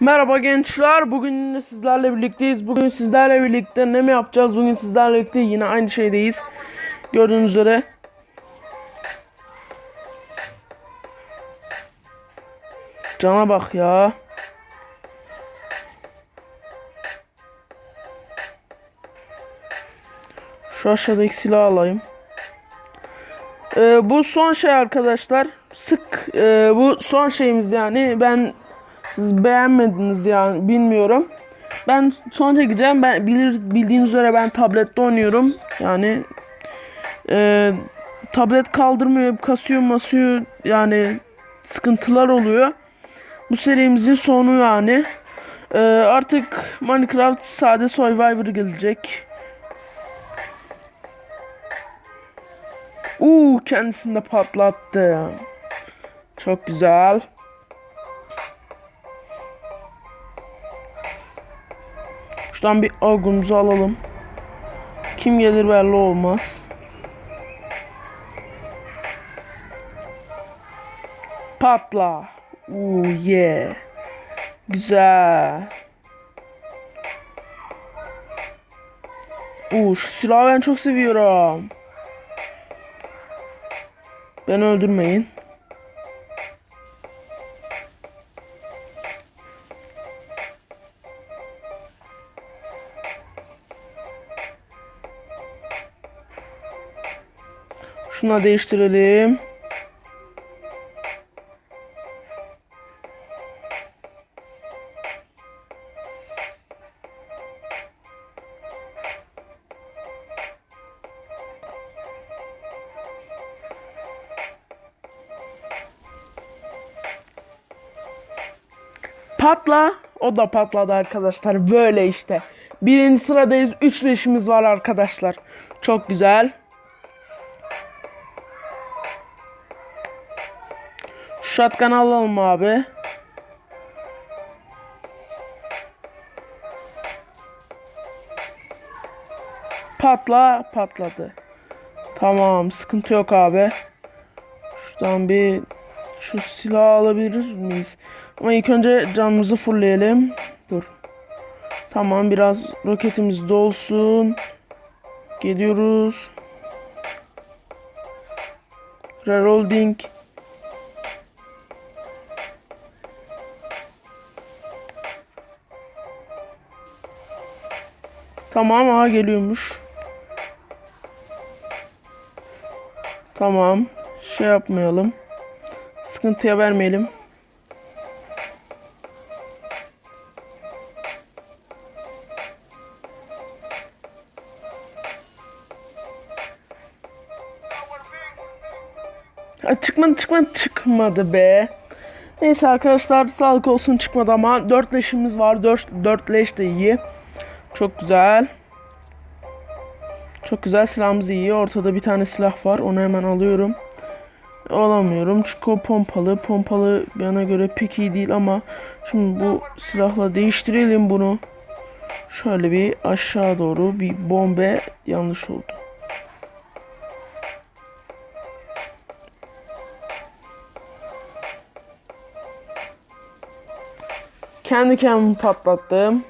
Merhaba gençler. Bugün sizlerle birlikteyiz. Bugün sizlerle birlikte ne mi yapacağız? Bugün sizlerle birlikte yine aynı şeydeyiz. Gördüğünüz üzere. Cana bak ya. Şu aşağıdaki silahı alayım. Ee, bu son şey arkadaşlar. Sık e, bu son şeyimiz yani. Ben siz beğenmediniz yani bilmiyorum. Ben son çekeceğim. Ben bilir bildiğiniz üzere ben tablette oynuyorum. Yani e, tablet kaldırmıyor, kasıyor, masıyor yani sıkıntılar oluyor. Bu serimizin sonu yani. E, artık Minecraft sade Survivor gelecek. Uuu kendisini de patlattı. Çok güzel. Şuradan bir agumuzu alalım. Kim gelir belli olmaz. Patla. Uuu yeah. Güzel. Uuu şu silahı ben çok seviyorum. Beni öldürmeyin. Şuna değiştirelim. Patla. O da patladı arkadaşlar. Böyle işte. Birinci sıradayız. Üç leşimiz var arkadaşlar. Çok güzel. Shotgun alalım abi. Patla patladı. Tamam sıkıntı yok abi. Şuradan bir şu silahı alabilir miyiz? Ama ilk önce canımızı fullleyelim. Dur. Tamam biraz roketimiz dolsun. Geliyoruz. Reloading. Tamam aha geliyormuş. Tamam. Şey yapmayalım. Sıkıntıya vermeyelim. Çıkmadı çıkmadı çıkmadı be. Neyse arkadaşlar sağlık olsun çıkmadı ama 4 leşimiz var. 4, 4 leş de iyi. Çok güzel. Çok güzel silahımız iyi. Ortada bir tane silah var. Onu hemen alıyorum. Alamıyorum çünkü pompalı. Pompalı bana göre pek iyi değil ama şimdi bu silahla değiştirelim bunu. Şöyle bir aşağı doğru bir bombe yanlış oldu. Kendi kendimi patlattım.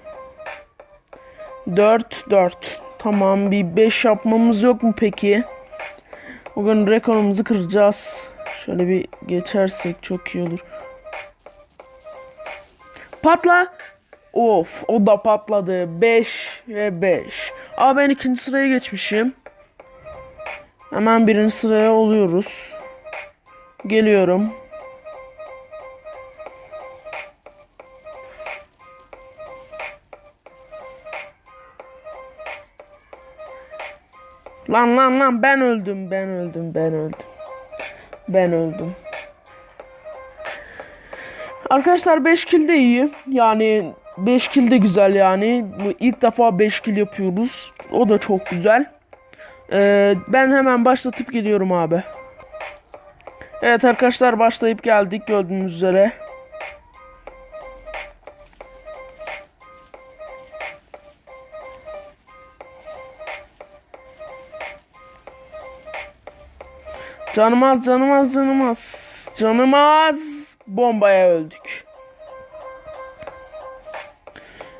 4 4. Tamam bir 5 yapmamız yok mu peki? Bugün rekorumuzu kıracağız. Şöyle bir geçersek çok iyi olur. Patla. Of o da patladı. 5 ve 5. Aa ben ikinci sıraya geçmişim. Hemen birinci sıraya oluyoruz. Geliyorum. Lan lan lan ben öldüm ben öldüm ben öldüm. Ben öldüm. Arkadaşlar 5 kill de iyi. Yani 5 kill de güzel yani. İlk defa 5 kill yapıyoruz. O da çok güzel. Ee, ben hemen başlatıp geliyorum abi. Evet arkadaşlar başlayıp geldik gördüğünüz üzere. Canım az, canım az, canım az. Canım az. Bombaya öldük.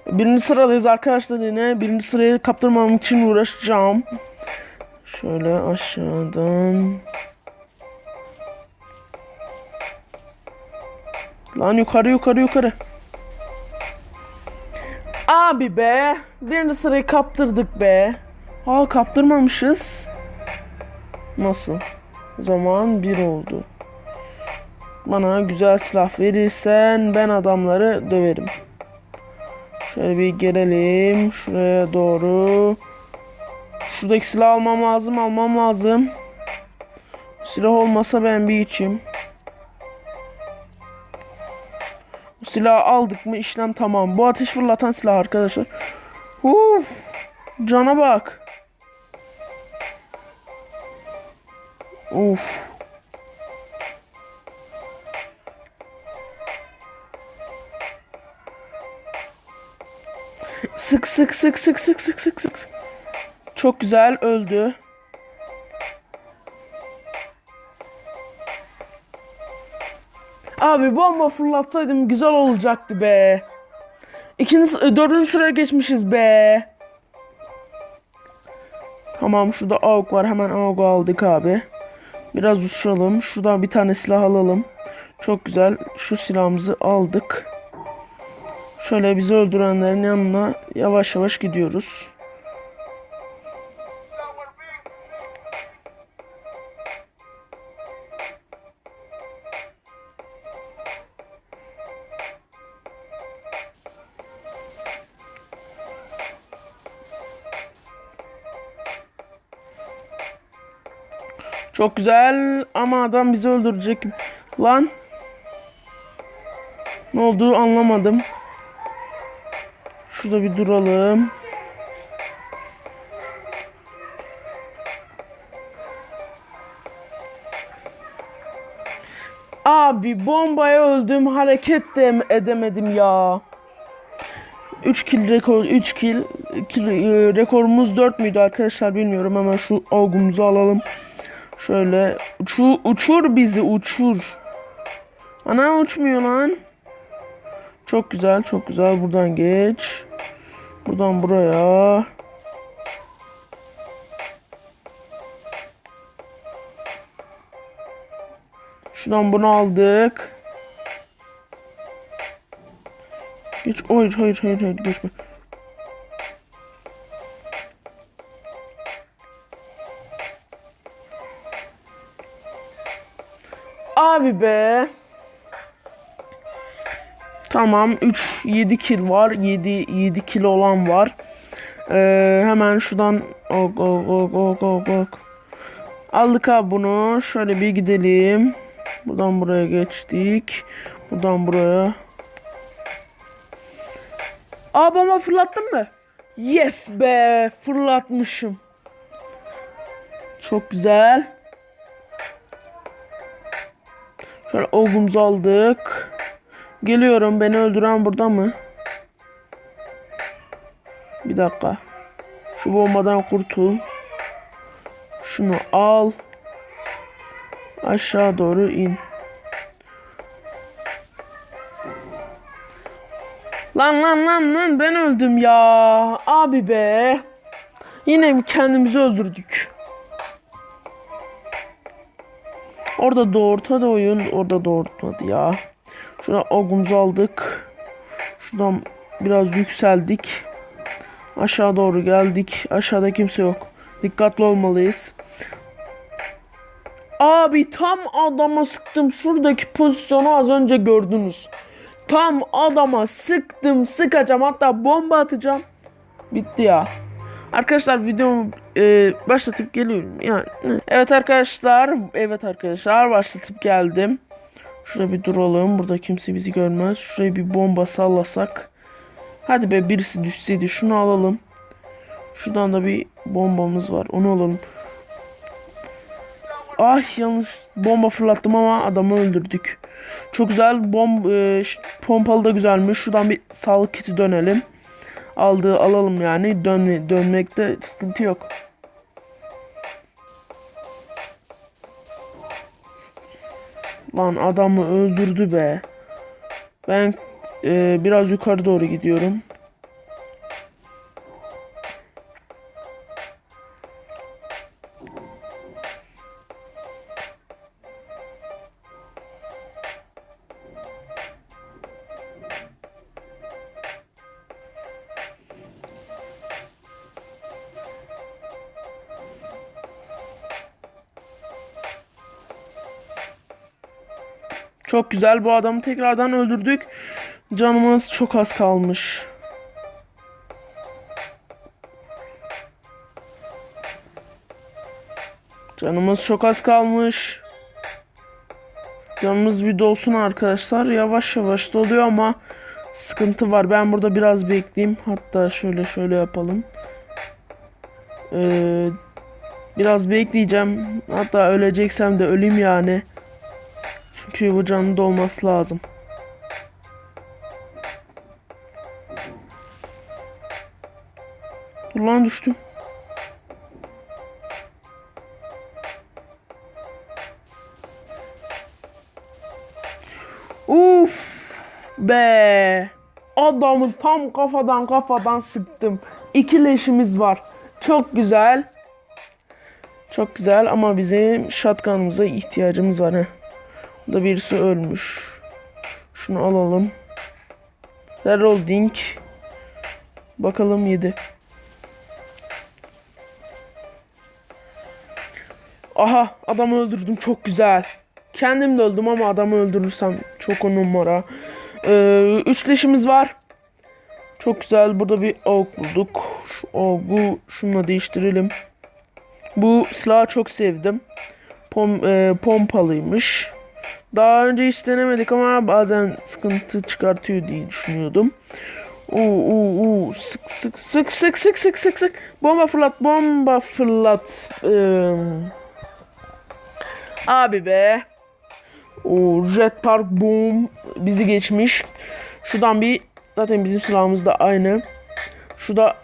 Birinci sıradayız arkadaşlar yine. Birinci sırayı kaptırmam için uğraşacağım. Şöyle aşağıdan. Lan yukarı yukarı yukarı. Abi be. Birinci sırayı kaptırdık be. Aa kaptırmamışız. Nasıl? Zaman bir oldu. Bana güzel silah verirsen ben adamları döverim. Şöyle bir gelelim. Şuraya doğru. Şuradaki silah almam lazım. Almam lazım. Silah olmasa ben bir içim. Bu silahı aldık mı işlem tamam. Bu ateş fırlatan silah arkadaşlar. Huu, cana bak. Uf. Sık sık sık sık sık sık sık sık. Çok güzel öldü. Abi bomba fırlatsaydım güzel olacaktı be. İkinci, dördüncü sıraya geçmişiz be. Tamam şurada AUG var hemen AUG aldık abi. Biraz uçalım. Şuradan bir tane silah alalım. Çok güzel. Şu silahımızı aldık. Şöyle bizi öldürenlerin yanına yavaş yavaş gidiyoruz. Çok güzel ama adam bizi öldürecek. Lan. Ne olduğu anlamadım. Şurada bir duralım. Abi bombaya öldüm hareket de edemedim ya. 3 kill rekor 3 kill, kill e, rekorumuz 4 müydü arkadaşlar bilmiyorum hemen şu avgumuzu alalım. Şöyle uçu, uçur bizi uçur. Ana uçmuyor lan. Çok güzel çok güzel buradan geç. Buradan buraya. Şuradan bunu aldık. Geç. Hayır hayır hayır hayır geçme. Abi be. Tamam 3 7 kill var. 7 7 kill olan var. Ee, hemen şuradan ok ok ok ok ok ok. Aldık abi bunu. Şöyle bir gidelim. Buradan buraya geçtik. Buradan buraya. Aa bomba fırlattın mı? Yes be fırlatmışım. Çok güzel. Şöyle ogumuzu aldık. Geliyorum beni öldüren burada mı? Bir dakika. Şu bombadan kurtul. Şunu al. Aşağı doğru in. Lan lan lan lan ben öldüm ya. Abi be. Yine kendimizi öldürdük. Orada doğurtadı oyun. Orada doğurtmadı ya. Şuradan ogumuzu aldık. Şuradan biraz yükseldik. Aşağı doğru geldik. Aşağıda kimse yok. Dikkatli olmalıyız. Abi tam adama sıktım. Şuradaki pozisyonu az önce gördünüz. Tam adama sıktım sıkacağım hatta bomba atacağım. Bitti ya. Arkadaşlar videomu e, başlatıp geliyorum. Yani evet arkadaşlar, evet arkadaşlar başlatıp geldim. Şurada bir duralım. Burada kimse bizi görmez. Şuraya bir bomba sallasak. Hadi be birisi düşseydi şunu alalım. Şuradan da bir bombamız var. Onu alalım. Ah yanlış bomba fırlattım ama adamı öldürdük. Çok güzel bomb e, pompalı da güzelmiş. Şuradan bir sağlık kiti dönelim. Aldığı alalım yani. Dön dönmekte sıkıntı yok. Lan adamı öldürdü be. Ben e, biraz yukarı doğru gidiyorum. Çok güzel. Bu adamı tekrardan öldürdük. Canımız çok az kalmış. Canımız çok az kalmış. Canımız bir dolsun arkadaşlar. Yavaş yavaş doluyor ama sıkıntı var. Ben burada biraz bekleyeyim. Hatta şöyle şöyle yapalım. Ee, biraz bekleyeceğim. Hatta öleceksem de öleyim yani. Bu canlı dolması lazım. Dur lan düştüm. Uf be. Adamı tam kafadan kafadan sıktım. İki leşimiz var. Çok güzel. Çok güzel ama bizim shotgun'ımıza ihtiyacımız var. Heh. Burada birisi ölmüş. Şunu alalım. Reloading. Bakalım yedi. Aha adamı öldürdüm çok güzel. Kendim de öldüm ama adamı öldürürsem çok on numara. Ee, üç leşimiz var. Çok güzel. Burada bir ok bulduk. Şu oku şununla değiştirelim. Bu silahı çok sevdim. Pom, e, pompalıymış. Daha önce hiç denemedik ama bazen sıkıntı çıkartıyor diye düşünüyordum. Uu, uu, uu. Sık sık sık sık sık sık sık sık. Bomba fırlat bomba fırlat. Ee, abi be. O Jet Park Boom bizi geçmiş. Şuradan bir zaten bizim silahımız da aynı. Şurada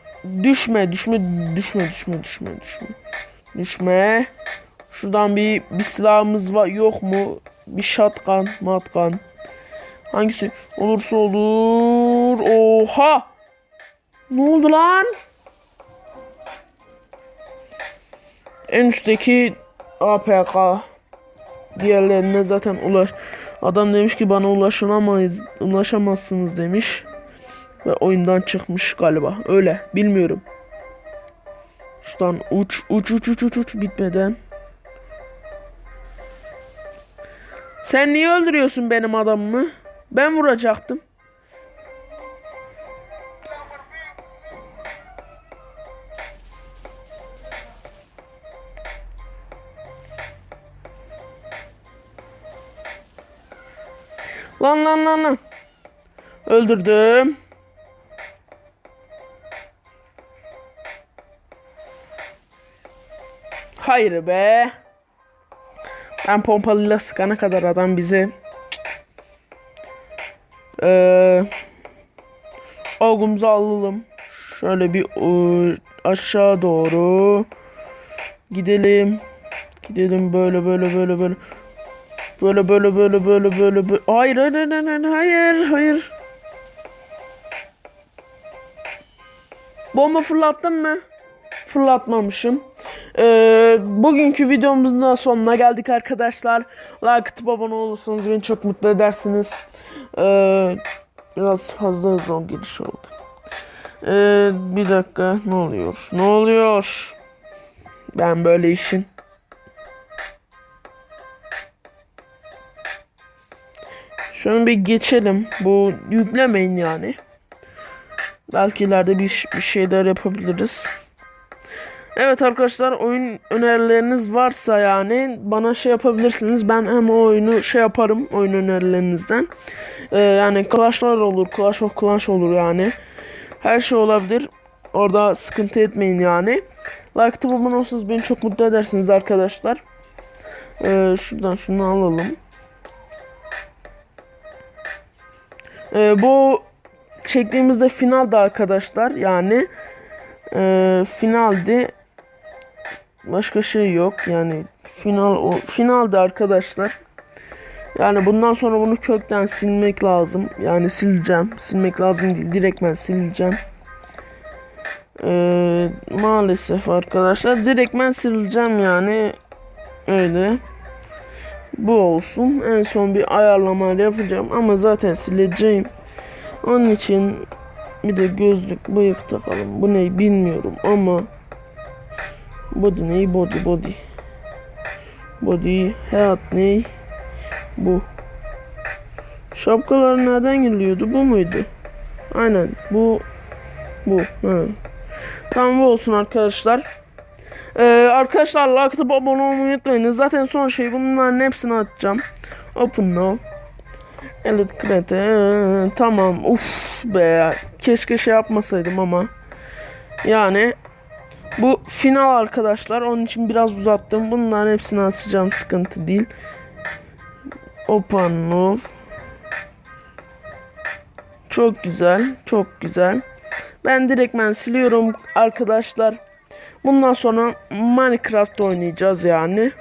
düşme düşme düşme düşme düşme düşme. Düşme. Şuradan bir bir silahımız var yok mu? Bir shotgun, matgun. Hangisi olursa olur. Oha! Ne oldu lan? En üstteki APK. Diğerlerine zaten ulaş. Adam demiş ki bana ulaşılamayız, ulaşamazsınız demiş. Ve oyundan çıkmış galiba. Öyle. Bilmiyorum. Şuradan uç uç uç uç uç uç bitmeden. Sen niye öldürüyorsun benim adamımı? Ben vuracaktım. Lan lan lan lan. Öldürdüm. Hayır be. Ben pompalıyla sıkana kadar adam bizi ee, alalım. Şöyle bir e, aşağı doğru gidelim. Gidelim böyle böyle böyle böyle. Böyle böyle böyle böyle böyle böyle. Hayır hayır hayır hayır hayır hayır. Bomba fırlattın mı? Fırlatmamışım. Ee, bugünkü videomuzun da sonuna geldik arkadaşlar. Like atıp abone olursanız beni çok mutlu edersiniz. Ee, biraz fazla hızlı giriş oldu. Ee, bir dakika ne oluyor? Ne oluyor? Ben böyle işin. Şunu bir geçelim. Bu yüklemeyin yani. Belki ileride bir, bir şeyler yapabiliriz. Evet arkadaşlar oyun önerileriniz varsa yani bana şey yapabilirsiniz. Ben hem o oyunu şey yaparım oyun önerilerinizden. Ee, yani Clash'lar olur, Clash of Clans olur yani. Her şey olabilir. Orada sıkıntı etmeyin yani. Like atıp abone olsanız beni çok mutlu edersiniz arkadaşlar. Ee, şuradan şunu alalım. Ee, bu çektiğimizde finalde arkadaşlar yani e, finaldi başka şey yok. Yani final o finalde arkadaşlar. Yani bundan sonra bunu kökten silmek lazım. Yani sileceğim. Silmek lazım değil. Direkt ben sileceğim. Ee, maalesef arkadaşlar. Direkt ben sileceğim yani. Öyle. Bu olsun. En son bir ayarlama yapacağım. Ama zaten sileceğim. Onun için bir de gözlük bıyık takalım. Bu ne bilmiyorum ama body ne body body body hayat ne bu Şapkalar nereden geliyordu? Bu muydu? Aynen bu bu. Hı. Tamam bu olsun arkadaşlar. Ee, arkadaşlar like abone olmayı unutmayın. Zaten son şey bunların hepsini atacağım. Open now. Elite Crate. Ee, tamam. Uf be. Keşke şey yapmasaydım ama. Yani bu final arkadaşlar. Onun için biraz uzattım. Bunların hepsini açacağım. Sıkıntı değil. Open now. Çok güzel. Çok güzel. Ben direktmen siliyorum arkadaşlar. Bundan sonra Minecraft oynayacağız yani.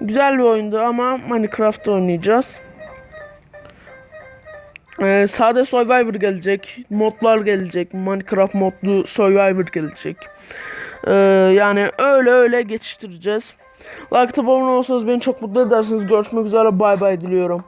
Güzel bir oyundu ama Minecraft oynayacağız. Ee, sade Survivor gelecek. Modlar gelecek. Minecraft modlu Survivor gelecek. Ee, yani öyle öyle geçiştireceğiz. Like abone olursanız beni çok mutlu edersiniz. Görüşmek üzere. Bay bay diliyorum.